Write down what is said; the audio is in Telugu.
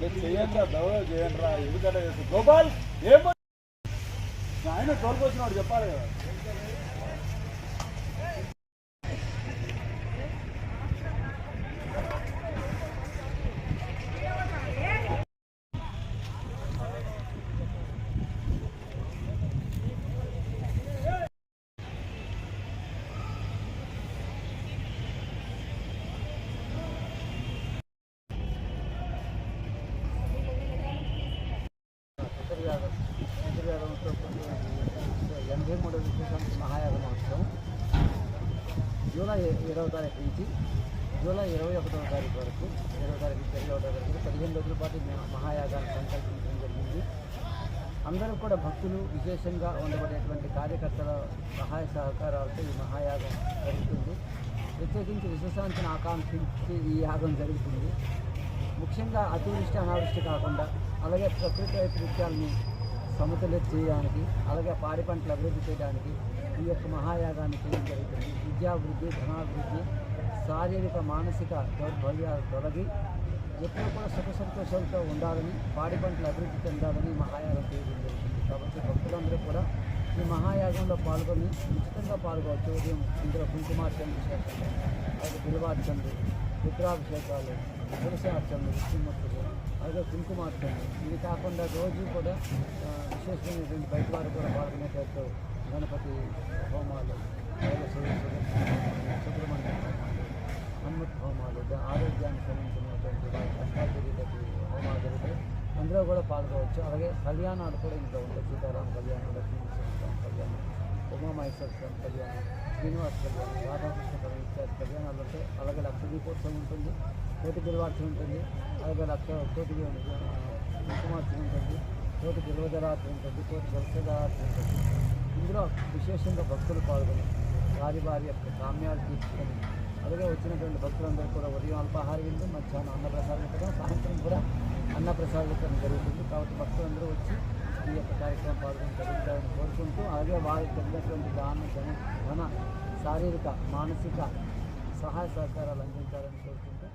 అరే చేయండి దవ చేయండి ఎందుకంటే గోపాల్ ఏం ఆయన తోలుకొచ్చినాడు చెప్పాలి కదా. ఎనభై మూడో విశ్వశాంతి మహాయాగ మహోత్సవం జూలై ఇరవై తారీఖు నుంచి జూలై ఇరవై ఒకటవ తారీఖు వరకు ఇరవై తారీఖు నుంచి ఇరవై ఒకటో తారీఖు వరకు పదిహేను రోజుల పాటు మహాయాగాన్ని సంకల్పించడం జరిగింది. అందరూ కూడా భక్తులు విశేషంగా ఉండబడేటువంటి కార్యకర్తల సహాయ సహకారాలతో ఈ మహాయాగం జరుగుతుంది. ప్రత్యేకించి విశ్వశాంతిని ఆకాంక్షించి ఈ యాగం జరుగుతుంది. ముఖ్యంగా అతివృష్టి అనావృష్టి కాకుండా అలాగే ప్రకృతి వైపరీత్యాలని సమతుల్యం చేయడానికి అలాగే పాడి పంటలు అభివృద్ధి చేయడానికి ఈ యొక్క మహాయాగాన్ని చేయడం జరుగుతుంది. విద్యాభివృద్ధి ధనాభివృద్ధి శారీరక మానసిక దౌర్బల్యాలు తొలగి ఎప్పుడు కూడా సుఖ సంతోషాలతో ఉండాలని పాడి పంటలు అభివృద్ధి చెందాలని మహాయాగం చేయడం జరుగుతుంది. కాబట్టి భక్తులందరూ కూడా ఈ మహాయాగంలో పాల్గొని ఉచితంగా పాల్గొవచ్చు. ఉదయం ఇందులో కుంకుమార్చన విశేషంగా అలాగే బిల్వార్చనలు రుద్రాభిషేకాలు తులసార్చనలు విష్ణుమూర్తులు అలాగే కుంకుమార్చనలు ఇది కాకుండా రోజు కూడా విశేషమైనటువంటి బయట వారు కూడా పాల్గొనేటట్టు గణపతి హోమాలు సుబ్రహ్మణ్య హోమాలు హనుమత్ హోమాలు ఆరోగ్యానికి సంబంధించినటువంటి వారి కష్టాలు జరిగేటట్టు హోమాలు జరుగుతాయి. అందులో కూడా పాల్గొవచ్చు. అలాగే కళ్యాణాలు కూడా ఇంకా ఉంటాయి. సీతారాం కళ్యాణం లక్ష్మీశ్వరం కళ్యాణం ఉమామహేశ్వర స్వామి కళ్యాణం శ్రీనివాస కళ్యాణం రాధాకృష్ణ కళ్యాణం ఇత్యాది కళ్యాణాలు ఉంటాయి. అలాగే లక్ష దీపోత్సవం ఉంటుంది. కోటి బిల్వార్చన ఉంటుంది. అలాగే లక్ష కోటి కుంకుమార్చి ఉంటుంది. కోటి బిల్వదరాత్రి ఉంటుంది. కోటి జలసదరాత్రి ఉంటుంది. ఇందులో విశేషంగా భక్తులు పాల్గొని వారి వారి యొక్క కామ్యాలు తీర్చుకొని అలాగే వచ్చినటువంటి భక్తులందరూ కూడా ఉదయం అల్పాహార విందు మధ్యాహ్నం అన్నప్రసాదం కూడా సాయంత్రం కూడా అన్నప్రసాదం జరుగుతుంది. కాబట్టి భక్తులందరూ వచ్చి ఈ యొక్క కార్యక్రమం పాల్గొని జరుగుతారని కోరుకుంటూ అలాగే వారికి తగినటువంటి దాన ధన శారీరక మానసిక సహాయ సహకారాలు అందించాలని కోరుకుంటూ